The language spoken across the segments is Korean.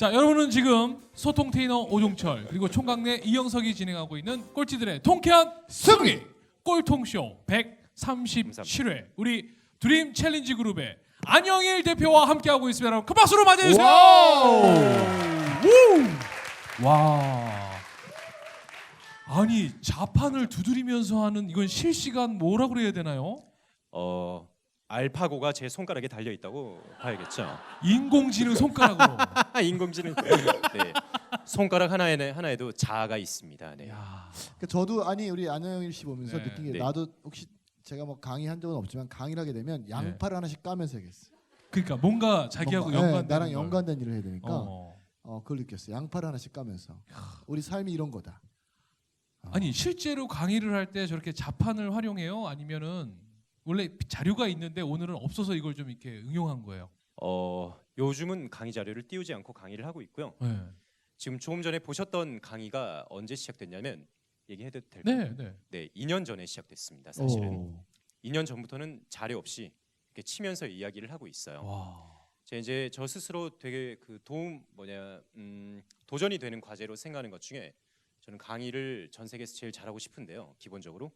자, 여러분은 지금 소통 테이너 오종철 그리고 총각내 이영석이 진행하고 있는 꼴찌들의 통쾌한 승리 꼴통쇼 137회 우리 드림 챌린지 그룹의 안영일 대표와 함께하고 있습니다. 여러분 큰 박수로 맞이해주세요. 우! 와. 아니 자판을 두드리면서 하는 이건 실시간 뭐라 그래야 되나요? 어 알파고가 제 손가락에 달려 있다고 봐야겠죠. 인공지능 손가락으로. 인공지능. 네. 손가락 하나에 하나에도 자아가 있습니다. 네. 야. 그러니까 저도 아니 우리 안영일 씨 보면서 네. 느낀 게 네. 나도 혹시 제가 뭐 강의한 적은 없지만 강의를 하게 되면 양팔을 하나씩 까면서 해야겠어. 그러니까 뭔가 자기하고 뭔가, 예, 연관 나랑 연관된 일을 해야 되니까 어. 어. 그걸 느꼈어. 양팔을 하나씩 까면서 우리 삶이 이런 거다. 어. 아니 실제로 강의를 할 때 저렇게 자판을 활용해요? 아니면은 원래 자료가 있는데 오늘은 없어서 이걸 좀 이렇게 응용한 거예요? 어 요즘은 강의 자료를 띄우지 않고 강의를 하고 있고요. 네, 지금 조금 전에 보셨던 강의가 언제 시작됐냐면 얘기해도 될까요? 네, 네. 네, 2년 전에 시작됐습니다. 사실은 오. 2년 전부터는 자료 없이 이렇게 치면서 이야기를 하고 있어요. 와, 제가 이제 저 스스로 되게 그 도움 뭐냐 음, 도전이 되는 과제로 생각하는 것 중에 저는 강의를 전 세계에서 제일 잘하고 싶은데요. 기본적으로.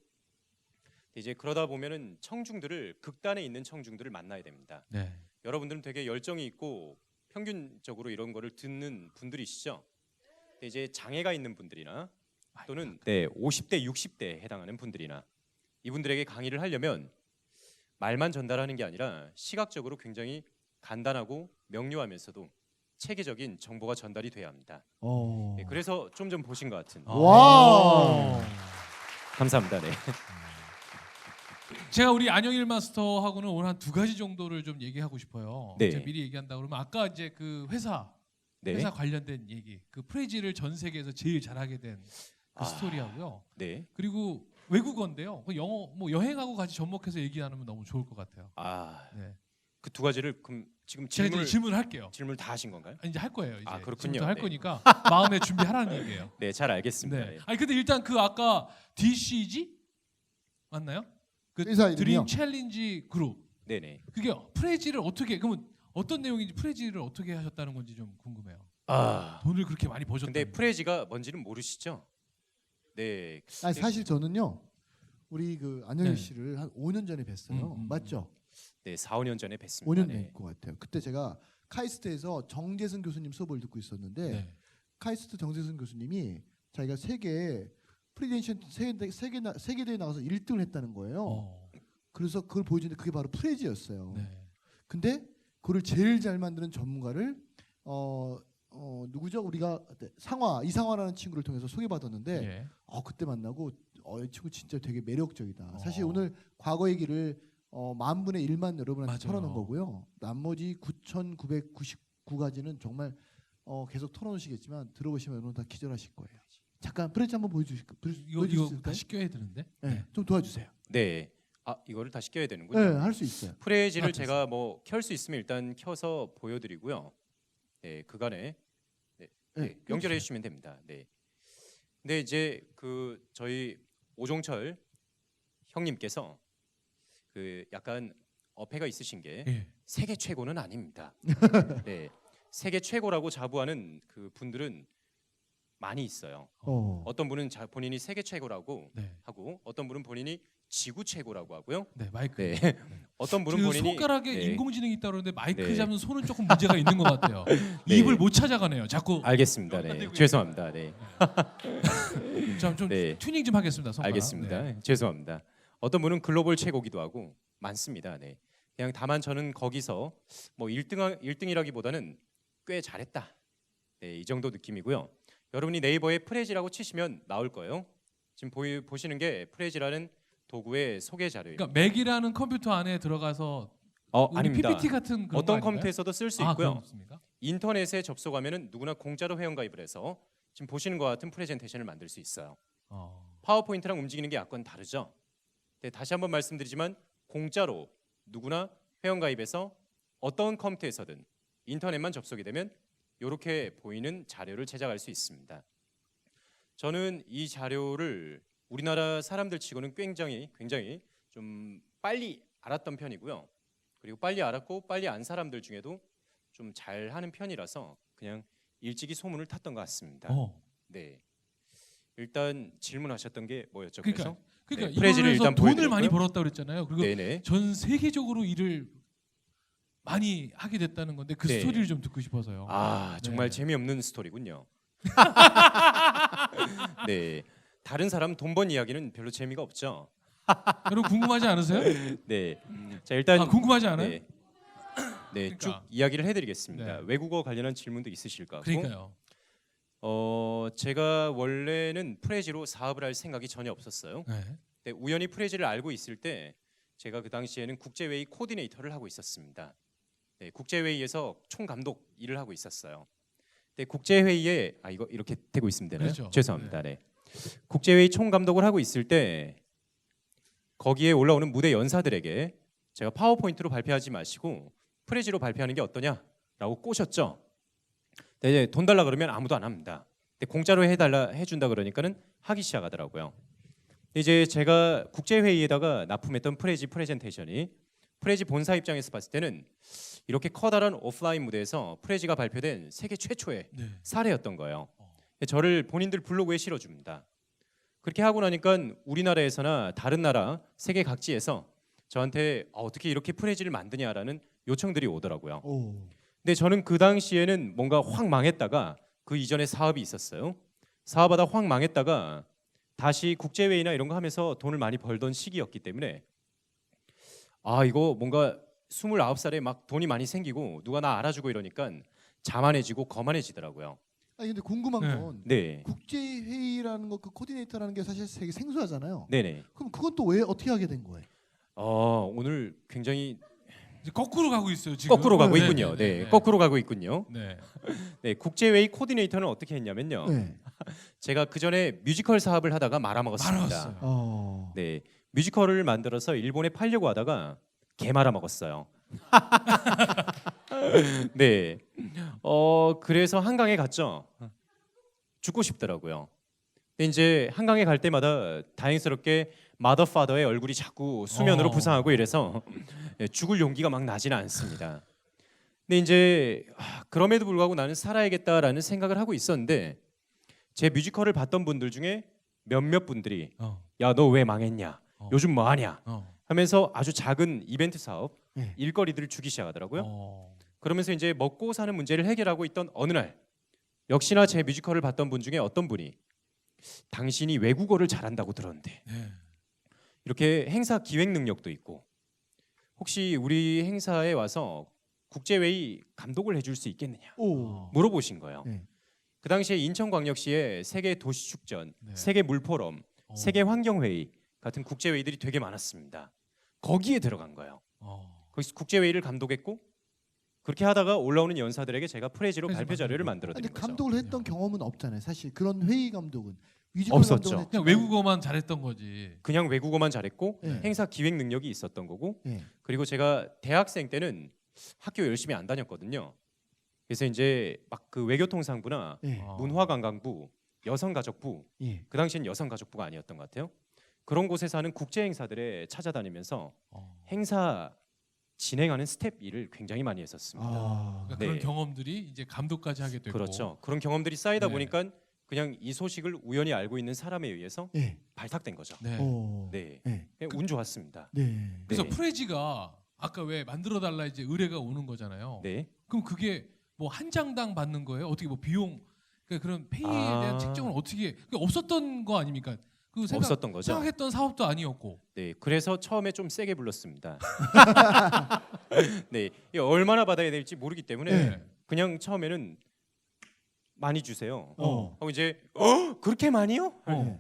이제 그러다 보면은 청중들을 극단에 있는 청중들을 만나야 됩니다. 네, 여러분들은 되게 열정이 있고 평균적으로 이런 거를 듣는 분들이시죠. 근데 이제 장애가 있는 분들이나 또는 네 50대 60대에 해당하는 분들이나 이분들에게 강의를 하려면 말만 전달하는 게 아니라 시각적으로 굉장히 간단하고 명료하면서도 체계적인 정보가 전달이 돼야 합니다. 어. 네, 그래서 좀 좀 보신 것 같은. 아. 와우. 감사합니다. 네. 제가 우리 안영일 마스터하고는 오늘 한 두 가지 정도를 좀 얘기하고 싶어요. 네. 제가 미리 얘기한다 그러면 아까 이제 그 회사 네. 회사 관련된 얘기, 그 프레지를 전 세계에서 제일 잘하게 된그 아. 스토리하고요. 네. 그리고 외국어인데요. 그 영어 뭐 여행하고 같이 접목해서 얘기 나누면 너무 좋을 것 같아요. 아, 네. 그 두 가지를 그럼 지금 제가 질문을 이제 질문할게요. 질문 다 하신 건가요? 이제 할 거예요. 이제 아, 그렇군요. 지금부터 할 네. 거니까 마음에 준비하라는 얘기예요. 네, 잘 알겠습니다. 네. 예. 아니 근데 일단 그 아까 DCG 맞나요? 그 회사 이름이요? 드림 챌린지 그룹 네, 네. 그게 프레지를 어떻게 그러면 어떤 내용인지 프레지를 어떻게 하셨다는 건지 좀 궁금해요. 아, 돈을 그렇게 많이 버셨다. 근데 프레지가 뭔지는 모르시죠? 네. 아니 사실 저는요. 우리 그 안영일 네. 씨를 한 5년 전에 뵀어요. 음, 음, 맞죠? 네, 4, 5년 전에 뵀습니다. 5년 네. 된것 같아요. 그때 제가 카이스트에서 정재승 교수님 수업을 듣고 있었는데 네. 카이스트 정재승 교수님이 자기가 세계 프리젠션 세계 세계 나- 세계 대회 나가서 1등을 했다는 거예요. 어. 그래서 그걸 보여주는데 그게 바로 프레지였어요. 네. 근데 그걸 제일 잘 만드는 전문가를 어, 어 누구죠? 우리가 상화 이상화라는 친구를 통해서 소개받았는데 예. 어 그때 만나고 어이 친구 진짜 되게 매력적이다. 사실 어. 오늘 과거 얘기를 어, 만 분의 1만 여러분한테. 털어놓은 거고요. 나머지 9,999가지는 정말 어, 계속 털어놓으시겠지만 들어보시면 여러분 다 기절하실 거예요. 잠깐 프레지 한번 보여주실 이거 보여주실 이거 수 있을까요? 다시 껴야 되는데. 네, 좀 도와주세요. 네. 아, 이거를 다시 껴야 네, 되는군요. 할수 있어요. 프레지를 아, 제가 뭐 켤 수 있으면 일단 켜서 보여드리고요. 네, 그간에 네, 네, 네, 연결해 주시면 됩니다. 네. 근데 이제 그 저희 오종철 형님께서 그 약간 어폐가 있으신 게 예. 세계 최고는 아닙니다. 네, 세계 최고라고 자부하는 그 분들은 많이 있어요. 어. 어떤 분은 자, 본인이 세계 최고라고 네. 하고 어떤 분은 본인이 지구 최고라고 하고요. 네 마이크. 네, 어떤 분은 지금 본인이 손가락에 네. 인공지능이 있다 그러는데 마이크 네. 잡는 손은 조금 문제가 있는 것 같아요. 네. 입을 못 찾아가네요. 자꾸 알겠습니다. 네, 죄송합니다. 네, 좀, 좀 네. 튜닝 좀 하겠습니다. 손가락. 알겠습니다. 네. 죄송합니다. 어떤 분은 글로벌 최고기도 하고 많습니다. 네, 그냥 다만 저는 거기서 뭐 1등 1등이라기보다는 꽤 잘했다. 네, 이 정도 느낌이고요. 여러분이 네이버에 프레지라고 치시면 나올 거예요. 지금 보이, 보시는 게 프레지라는 도구의 소개 자료입니다. 그러니까 맥이라는 컴퓨터 안에 들어가서 어, 우리 아닙니다. PPT 같은 그런 어떤 거 아닌가요? 컴퓨터에서도 쓸 수 아, 있고요. 그렇습니까? 인터넷에 접속하면은 누구나 공짜로 회원 가입을 해서 지금 보시는 것 같은 프레젠테이션을 만들 수 있어요. 어. 파워포인트랑 움직이는 게 약간 다르죠. 네, 다시 한번 말씀드리지만 공짜로 누구나 회원 가입해서 어떤 컴퓨터에서든 인터넷만 접속이 되면 이렇게 보이는 자료를 제작할 수 있습니다. 저는 이 자료를 우리나라 사람들 치고는 굉장히 굉장히 좀 빨리 알았던 편이고요. 그리고 빨리 알았고 빨리 안 사람들 중에도 좀 잘하는 편이라서 그냥 일찍이 소문을 탔던 것 같습니다. 어. 네. 일단 질문하셨던 게 뭐였죠? 그러니까 그러니까 네, 프레지를 일단 돈을 보여드렸고요. 많이 벌었다 그랬잖아요. 그리고 네네. 전 세계적으로 일을 많이 하게 됐다는 건데 그 네. 스토리를 좀 듣고 싶어서요. 아 정말 네. 재미없는 스토리군요. 네. 다른 사람 돈 번 이야기는 별로 재미가 없죠. 여러분 궁금하지 않으세요? 네. 자 일단 아 궁금하지 않아요? 네. 네, 그러니까. 쭉 이야기를 해드리겠습니다. 네. 외국어 관련한 질문도 있으실 것 같고, 그러니까요. 어 제가 원래는 프레지로 사업을 할 생각이 전혀 없었어요. 네. 네, 우연히 프레지를 알고 있을 때 제가 그 당시에는 국제회의 코디네이터를 하고 있었습니다. 네, 국제회의에서 총감독 일을 하고 있었어요. 네, 국제회의에 아 이거 이렇게 되고 있으면 되나요? 그렇죠. 죄송합니다. 네. 국제회의 총감독을 하고 있을 때 거기에 올라오는 무대 연사들에게 제가 파워포인트로 발표하지 마시고 프레지로 발표하는 게 어떠냐라고 꼬셨죠. 네, 이제 돈 달라 그러면 아무도 안 합니다. 근데 공짜로 해달라 해준다 그러니까는 하기 시작하더라고요. 이제 제가 국제 회의에다가 납품했던 프레지 프레젠테이션이 프레지 본사 입장에서 봤을 때는 이렇게 커다란 오프라인 무대에서 프레지가 발표된 세계 최초의 네. 사례였던 거예요. 어. 저를 본인들 블로그에 실어줍니다. 그렇게 하고 나니까 우리나라에서나 다른 나라 세계 각지에서 저한테 아, 어떻게 이렇게 프레지를 만드냐라는 요청들이 오더라고요. 오. 근데 저는 그 당시에는 뭔가 확 망했다가 그 이전에 사업이 있었어요. 사업하다 확 망했다가 다시 국제회의나 이런 거 하면서 돈을 많이 벌던 시기였기 때문에 아 이거 뭔가 29살에 막 돈이 많이 생기고 누가 나 알아주고 이러니까 자만해지고 거만해지더라고요. 아니 근데 궁금한 네. 건 네. 국제 회의라는 거 그 코디네이터라는 게 사실 되게 생소하잖아요. 네네. 그럼 그건 또 왜 어떻게 하게 된 거예요? 어, 오늘 굉장히 이제 거꾸로 가고 있어요 지금. 거꾸로 가고 네, 있군요. 네, 네, 네, 네. 거꾸로 가고 있군요. 네. 네, 국제회의 코디네이터는 어떻게 했냐면요. 네. 제가 그 전에 뮤지컬 사업을 하다가 말아먹었습니다. 말았어요. 어. 네, 뮤지컬을 만들어서 일본에 팔려고 하다가 개 말아 먹었어요. 네, 어 그래서 한강에 갔죠. 죽고 싶더라고요. 근데 이제 한강에 갈 때마다 다행스럽게 마더 파더의 얼굴이 자꾸 수면으로 어. 부상하고 이래서 예, 죽을 용기가 막 나지는 않습니다. 근데 이제 아, 그럼에도 불구하고 나는 살아야겠다라는 생각을 하고 있었는데 제 뮤지컬을 봤던 분들 중에 몇몇 분들이 어. 야너 왜 망했냐 어. 요즘 뭐 하냐 어. 하면서 아주 작은 이벤트 사업 네. 일거리들을 주기 시작하더라고요. 어. 그러면서 이제 먹고 사는 문제를 해결하고 있던 어느 날 역시나 제 뮤지컬을 봤던 분 중에 어떤 분이 당신이 외국어를 잘한다고 들었는데 네. 이렇게 행사 기획 능력도 있고 혹시 우리 행사에 와서 국제회의 감독을 해줄 수 있겠느냐 오. 물어보신 거예요. 네. 그 당시에 인천광역시에 세계 도시축전, 네. 세계 물포럼, 어. 세계 환경회의 같은 국제회의들이 되게 많았습니다. 거기에 들어간 거예요. 어. 거기서 국제회의를 감독했고 그렇게 하다가 올라오는 연사들에게 제가 프레지로 프레지 발표 자료를. 만들어 근데 드린 거죠. 감독을 했던 경험은 없잖아요. 사실 그런 회의 감독은 뮤지컬 없었죠. 감독은 그냥 했지만- 외국어만 잘했던 거지. 그냥 외국어만 잘했고 네. 행사 기획 능력이 있었던 거고 네. 그리고 제가 대학생 때는 학교 열심히 안 다녔거든요. 그래서 이제 막 그 외교통상부나 네. 어. 문화관광부, 여성가족부 예. 그 당시엔 여성가족부가 아니었던 것 같아요. 그런 곳에서 하는 국제 행사들에 찾아다니면서 어. 행사 진행하는 스텝 일을 굉장히 많이 했었습니다. 아. 그러니까 네. 그런 경험들이 이제 감독까지 하게 되고. 그렇죠. 그런 경험들이 쌓이다 네. 보니까 그냥 이 소식을 우연히 알고 있는 사람에 의해서 예. 발탁된 거죠. 네. 오. 네, 네. 그냥 운 좋았습니다. 네. 그래서 네. 프레지가 아까 왜 만들어 달라 이제 의뢰가 오는 거잖아요. 네, 그럼 그게 뭐 한 장당 받는 거예요? 어떻게 뭐 비용 그러니까 그런 페이에 아. 대한 책정은 어떻게 그게 없었던 거 아닙니까? 그 생각, 없었던 거죠. 생각했던 사업도 아니었고. 네, 그래서 처음에 좀 세게 불렀습니다. 네, 이게 얼마나 받아야 될지 모르기 때문에 네. 그냥 처음에는 많이 주세요. 어. 하고 이제 어 그렇게 많이요? 어.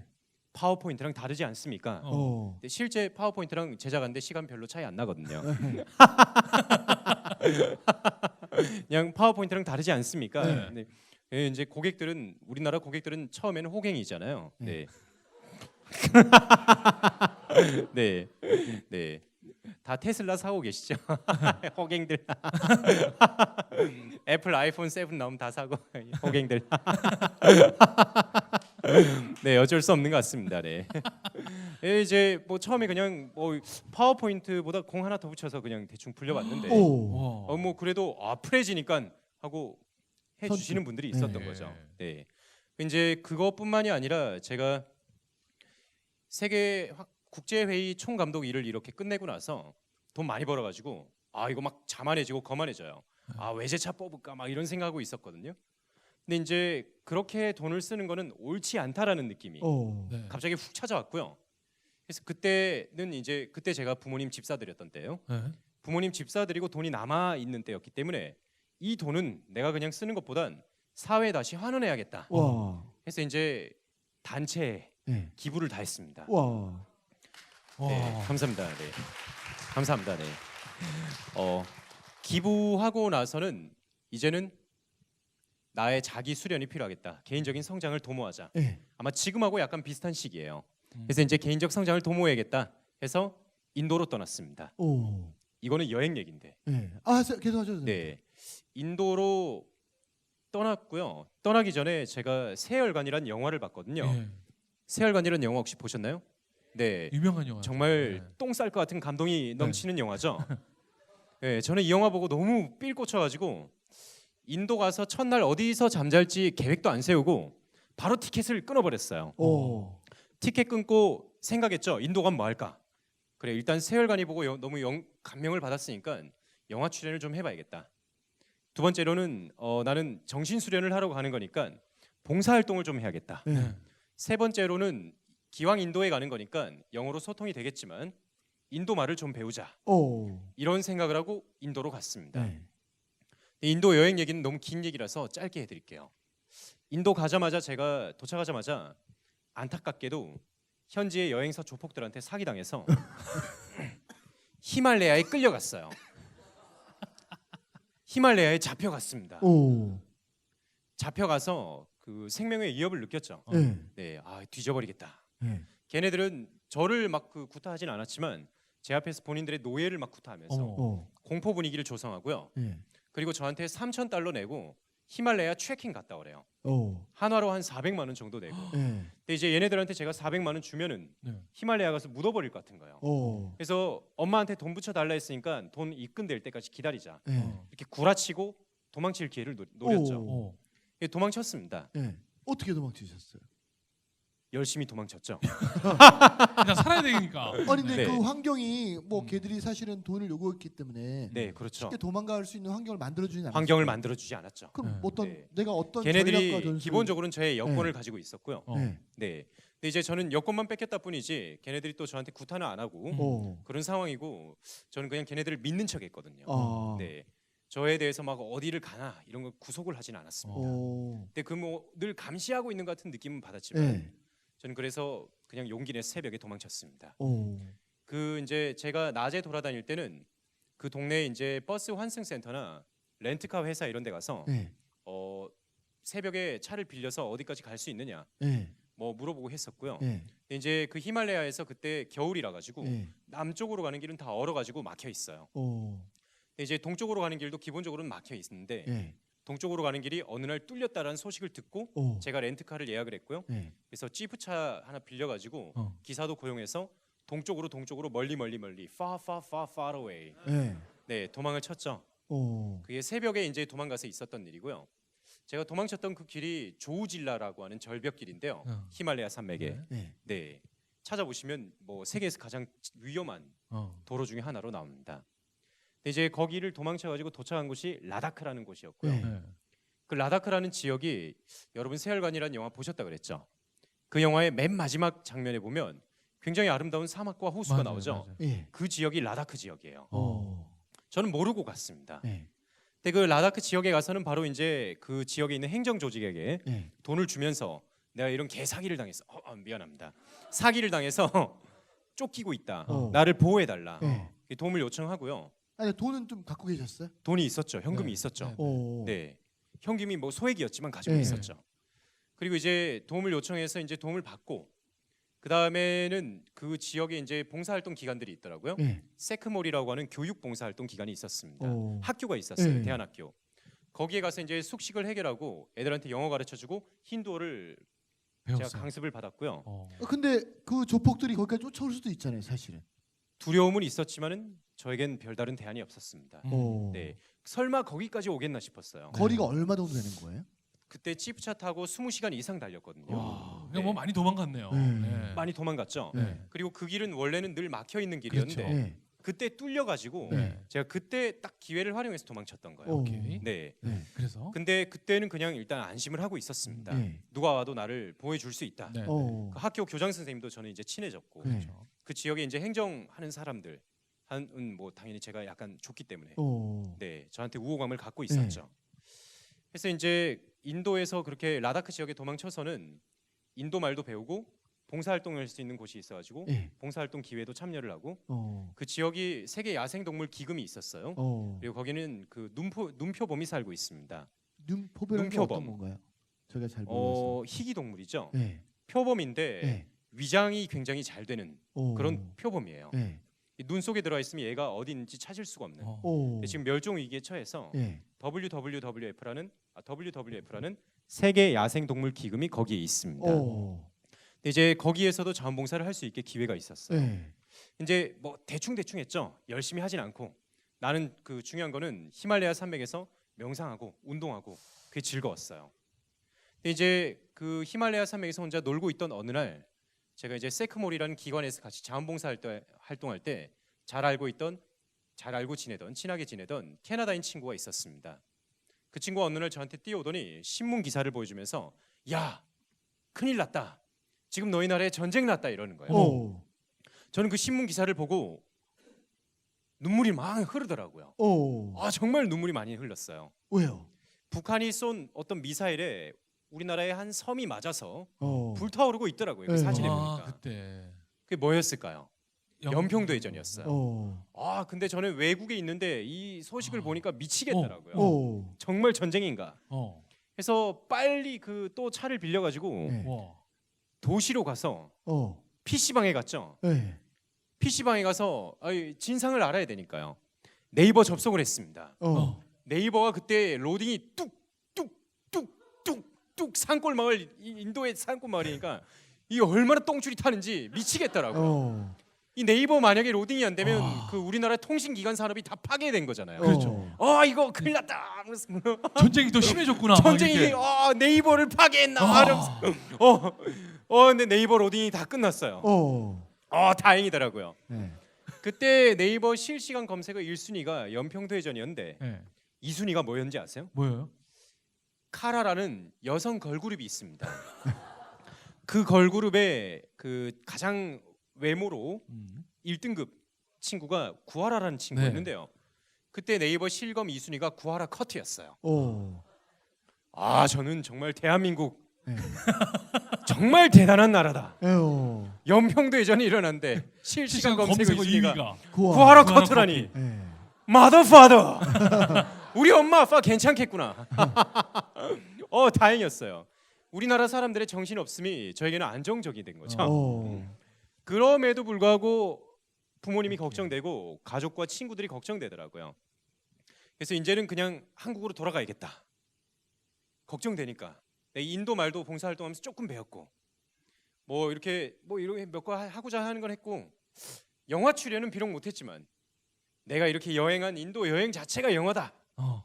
파워포인트랑 다르지 않습니까? 어. 어. 근데 실제 파워포인트랑 제작하는데 시간 별로 차이 안 나거든요. 그냥 파워포인트랑 다르지 않습니까? 네. 네. 예, 이제 고객들은 우리나라 고객들은 처음에는 호갱이잖아요. 네. 네. 네. 다 테슬라 사고 계시죠? 호갱들. 애플 아이폰 7 나오면 다 사고 호갱들. 네, 어쩔 수 없는 것 같습니다. 네. 예, 이제 뭐 처음에 그냥 뭐 파워포인트보다 공 하나 더 붙여서 그냥 대충 불려봤는데 오. 와. 어뭐 그래도 아 프레지니까 하고 해주시는 분들이 있었던 네. 거죠. 네. 이제 그것뿐만이 아니라 제가 세계 화- 국제회의 총감독 일을 이렇게 끝내고 나서 돈 많이 벌어가지고 아 이거 막 자만해지고 거만해져요. 아 외제차 뽑을까 막 이런 생각하고 있었거든요. 근데 이제 그렇게 돈을 쓰는 거는 옳지 않다라는 느낌이 어. 네. 갑자기 훅 찾아왔고요. 그래서 그때는 이제 그때 제가 부모님 집사드렸던 때예요. 네. 부모님 집사드리고 돈이 남아 있는 때였기 때문에 이 돈은 내가 그냥 쓰는 것보단 사회에 다시 환원해야겠다. 와. 해서 이제 단체에 네. 기부를 다 했습니다. 와. 네, 와. 감사합니다. 네. 감사합니다. 네. 어, 기부하고 나서는 이제는 나의 자기 수련이 필요하겠다. 개인적인 성장을 도모하자. 네. 아마 지금하고 약간 비슷한 시기예요. 음. 그래서 이제 개인적 성장을 도모해야겠다 해서 인도로 떠났습니다. 오. 이거는 여행 얘긴데. 네. 아, 하- 계속 하셔도 돼요. 네. 인도로 떠났고요. 떠나기 전에 제가 세월간이라는 영화를 봤거든요. 네. 세월간이라는 영화 혹시 보셨나요? 네. 유명한 영화. 정말 똥 쌀 것 같은 감동이 넘치는 영화죠. 네, 저는 이 영화 보고 너무 삘 꽂혀가지고 인도 가서 첫날 어디서 잠잘지 계획도 안 세우고 바로 티켓을 끊어버렸어요. 오. 티켓 끊고 생각했죠. 인도 가면 뭐 할까? 그래 일단 세월간이 보고 영- 너무 영- 감명을 받았으니까 영화 출연을 좀 해봐야겠다. 두 번째로는 어, 나는 정신 수련을 하러 가는 거니까 봉사 활동을 좀 해야겠다. 네. 네. 세 번째로는 기왕 인도에 가는 거니까 영어로 소통이 되겠지만 인도 말을 좀 배우자 오. 이런 생각을 하고 인도로 갔습니다. 네. 인도 여행 얘기는 너무 긴 얘기라서 짧게 해드릴게요. 인도 가자마자 제가 도착하자마자 안타깝게도 현지의 여행사 조폭들한테 사기당해서 히말레야에 끌려갔어요. 히말레야에 잡혀갔습니다. 오. 잡혀가서 그 생명의 위협을 느꼈죠. 네. 네, 아 뒤져버리겠다. 네. 걔네들은 저를 막 그 구타하진 않았지만 제 앞에서 본인들의 노예를 막 구타하면서 어머. 오. 공포 분위기를 조성하고요. 네. 그리고 저한테 3천 달러 내고 히말라야 트레킹 갔다 오래요. 오. 한화로 한 400만 원 정도 내고. 네. 근데 이제 얘네들한테 제가 400만 원 주면은 네. 히말라야 가서 묻어버릴 것 같은 거예요. 오. 그래서 엄마한테 돈 붙여 달라 했으니까 돈 입금될 때까지 기다리자. 네. 어. 이렇게 구라치고 도망칠 기회를 노, 노렸죠. 오. 어. 예, 도망쳤습니다. 네. 어떻게 도망치셨어요? 열심히 도망쳤죠. 그냥 살아야 되니까. 아니 근데 네. 그 환경이 뭐 음. 걔들이 사실은 돈을 요구했기 때문에 네, 그렇죠. 쉽게 도망갈 수 있는 환경을 만들어 주진 않았어요. 환경을 만들어 주지 않았죠. 그럼 네. 어떤 네. 내가 어떤 전략과 걔네들이 전술 기본적으로는 저의 여권을 가지고 있었고요. 어. 네. 네. 근데 이제 저는 여권만 뺏겼다 뿐이지 걔네들이 또 저한테 구타는 안 하고 음. 오. 그런 상황이고 저는 그냥 걔네들을 믿는 척했거든요. 아. 네. 저에 대해서 막 어디를 가나 이런 거 구속을 하진 않았습니다. 오. 근데 그 뭐 늘 감시하고 있는 것 같은 느낌은 받았지만 네. 저는 그래서 그냥 용기 내서 새벽에 도망쳤습니다. 오. 그 이제 제가 낮에 돌아다닐 때는 그 동네에 이제 버스 환승 센터나 렌트카 회사 이런 데 가서 네. 어 새벽에 차를 빌려서 어디까지 갈 수 있느냐 네. 뭐 물어보고 했었고요. 네. 근데 이제 그 히말라야에서 그때 겨울이라 가지고 네. 남쪽으로 가는 길은 다 얼어 가지고 막혀 있어요. 오. 이제 동쪽으로 가는 길도 기본적으로는 막혀 있는데 네. 동쪽으로 가는 길이 어느 날 뚫렸다라는 소식을 듣고 오. 제가 렌트카를 예약을 했고요. 네. 그래서 지프차 하나 빌려 가지고 어. 기사도 고용해서 동쪽으로 동쪽으로 멀리 멀리 멀리 far far far far away 네. 네 도망을 쳤죠. 오. 그게 새벽에 이제 도망가서 있었던 일이고요. 제가 도망쳤던 그 길이 조우질라라고 하는 절벽길인데요. 어. 히말라야 산맥에 네. 네. 네 찾아보시면 뭐 세계에서 가장 위험한 어. 도로 중에 하나로 나옵니다. 근데 이제 거기를 도망쳐 가지고 도착한 곳이 라다크라는 곳이었고요. 네. 네. 그 라다크라는 지역이 여러분 세월간이라는 영화 보셨다 그랬죠? 그 영화의 맨 마지막 장면에 보면 굉장히 아름다운 사막과 호수가 맞아요, 나오죠. 맞아요. 예. 그 지역이 라다크 지역이에요. 오. 저는 모르고 갔습니다. 네. 근데 그 라다크 지역에 가서는 바로 이제 그 지역에 있는 행정 조직에게 네. 돈을 주면서 내가 이런 개 사기를 당했어. 어, 어, 미안합니다. 사기를 당해서 쫓기고 있다. 어. 나를 보호해 달라. 네. 도움을 요청하고요. 아니 돈은 좀 갖고 계셨어요? 돈이 있었죠. 현금이 네. 있었죠. 네. 오. 네. 현금이 뭐 소액이었지만 가지고 네. 있었죠. 그리고 이제 도움을 요청해서 이제 도움을 받고 그 다음에는 그 지역에 이제 봉사활동 기관들이 있더라고요. 네. 세크몰이라고 하는 교육 봉사활동 기관이 있었습니다. 오. 학교가 있었어요. 네. 대안학교. 거기에 가서 이제 숙식을 해결하고 애들한테 영어 가르쳐주고 힌두어를 제가 배웠어요. 강습을 받았고요. 어. 어, 근데 그 조폭들이 거기까지 쫓아올 수도 있잖아요, 사실은. 두려움은 있었지만은 저에겐 별다른 대안이 없었습니다. 음. 오. 네. 설마 거기까지 오겠나 싶었어요. 거리가 얼마 정도 되는 거예요? 그때 지프차 타고 20시간 이상 달렸거든요. 와, 네. 그냥 뭐 많이 도망갔네요. 네. 네. 많이 도망갔죠. 네. 그리고 그 길은 원래는 늘 막혀 있는 길이었는데 그렇죠. 네. 그때 뚫려 가지고 네. 제가 그때 딱 기회를 활용해서 도망쳤던 거예요. 오. 오케이. 네. 네. 그래서 근데 그때는 그냥 일단 안심을 하고 있었습니다. 네. 누가 와도 나를 보호해 줄 수 있다. 네. 어. 그 학교 교장 선생님도 저는 이제 친해졌고 네. 그렇죠. 그 지역에 이제 행정하는 사람들 한은 뭐 당연히 제가 약간 좋기 때문에 어. 네 저한테 우호감을 갖고 있었죠. 네. 그래서 이제 인도에서 그렇게 라다크 지역에 도망쳐서는 인도 말도 배우고 봉사활동을 할 수 있는 곳이 있어가지고 네. 봉사활동 기회도 참여를 하고 어. 그 지역이 세계 야생동물 기금이 있었어요. 어. 그리고 거기는 그 눈표 눈표범이 살고 있습니다. 눈표범. 어떤 건가요? 제가 잘 모르겠어요. 어 희귀 동물이죠. 네. 표범인데 네. 위장이 굉장히 잘 되는 어. 그런 표범이에요. 네. 이눈 속에 들어가 있으면 얘가 어디 있는지 찾을 수가 없는. 어. 오. 근데 지금 멸종 위기에 처해서 네. WWF라는 아, WWF라는 세계 야생 동물 기금이 거기에 있습니다. 오. 근데 이제 거기에서도 자원봉사를 할 수 있게 기회가 있었어요. 네. 이제 뭐 대충 대충 했죠. 열심히 하진 않고 나는 그 중요한 거는 히말라야 산맥에서 명상하고 운동하고 그게 즐거웠어요. 근데 이제 그 히말라야 산맥에서 혼자 놀고 있던 어느 날 제가 이제 세크몰이라는 기관에서 같이 자원봉사 할 때, 활동할 때 잘 알고 있던 잘 알고 지내던 친하게 지내던 캐나다인 친구가 있었습니다. 그 친구가 어느 날 저한테 뛰어오더니 신문 기사를 보여주면서 야 큰일 났다. 지금 너희 나라에 전쟁 났다 이러는 거예요. 오. 저는 그 신문 기사를 보고 눈물이 막 흐르더라고요. 오. 아 정말 눈물이 많이 흘렀어요. 왜요? 북한이 쏜 어떤 미사일에 우리나라의 한 섬이 맞아서 어. 불타오르고 있더라고요. 그 네. 사진에 아, 보니까 그때 그게 뭐였을까요? 연평도 해전이었어요. 어. 아 근데 저는 외국에 있는데 이 소식을 아. 보니까 미치겠더라고요. 오. 정말 전쟁인가? 어. 해서 빨리 그 또 차를 빌려가지고 네. 와. 도시로 가서 어. PC 방에 갔죠. 네. PC 방에 가서 아이, 진상을 알아야 되니까요. 네이버 접속을 했습니다. 어. 어. 네이버가 그때 로딩이 뚝 뚝뚝뚝뚝 산골 마을 이 인도의 산골 마을이니까 이 얼마나 똥줄이 타는지 미치겠더라고요. 어. 이 네이버 만약에 로딩이 안 되면 아. 그 우리나라 통신 기관 산업이 다 파괴된 거잖아요. 그렇죠. 어 이거 큰일 났다. 하면서 전쟁이 또 심해졌구나. 막 전쟁이 이렇게. 어 네이버를 파괴했나 아. 어, 어 근데 네이버 로딩이 다 끝났어요. 어. 어 다행이더라고요. 네. 그때 네이버 실시간 검색어 1순위가 연평도 해전이었는데 네. 2순위가 뭐였는지 아세요? 뭐예요? 카라라는 여성 걸그룹이 있습니다. 그 걸그룹의 그 가장 외모로 음. 1등급 친구가 구하라라는 네. 친구였는데요. 그때 네이버 실검 2순위가 구하라 커트였어요. 오. 아 저는 정말 대한민국 네. 정말 대단한 나라다. 에어. 연평도 예전이 일어났는데 실시간 시간 검색어 검색어 2위가 2위가. 구하. 구하라 구하라 커트라니 네. 마더 파더 우리 엄마 아빠 괜찮겠구나. 어 다행이었어요. 우리나라 사람들의 정신 없음이 저에게는 안정적이 된 거죠. 어. 그럼에도 불구하고 부모님이 걱정되고 가족과 친구들이 걱정되더라고요. 그래서 이제는 그냥 한국으로 돌아가야겠다. 걱정되니까 네, 인도 말도 봉사활동하면서 조금 배웠고 뭐 이렇게 뭐 이렇게 몇 거 하고자 하는 건 했고 영화 출연은 비록 못했지만 내가 이렇게 여행한 인도 여행 자체가 영화다. 어.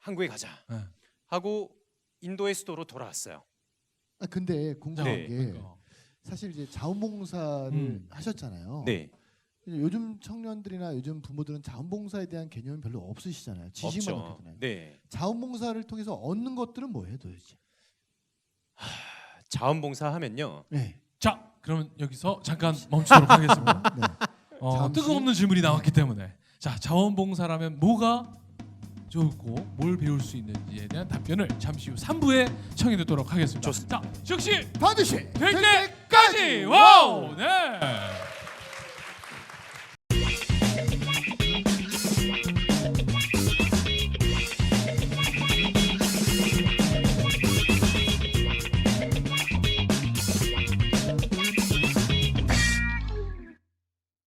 한국에 가자 네. 하고 인도의 수도로 돌아왔어요. 아 근데 궁금한 네. 게 그러니까. 사실 이제 자원봉사를 음. 하셨잖아요. 네, 요즘 청년들이나 요즘 부모들은 자원봉사에 대한 개념이 별로 없으시잖아요. 지식만 없죠. 없잖아요. 네, 자원봉사를 통해서 얻는 것들은 뭐예요, 도대체? 자원봉사 하면요. 네. 자, 그러면 여기서 잠깐 멈추도록 하겠습니다. 네. 어, 잠시- 뜨거없는 질문이 나왔기 때문에 자 자원봉사라면 뭐가 좋고 뭘 배울 수 있는지에 대한 답변을 잠시 후 3부에 청해 듣도록 하겠습니다. 자, 즉시 반드시 될 때까지! 와우! 네.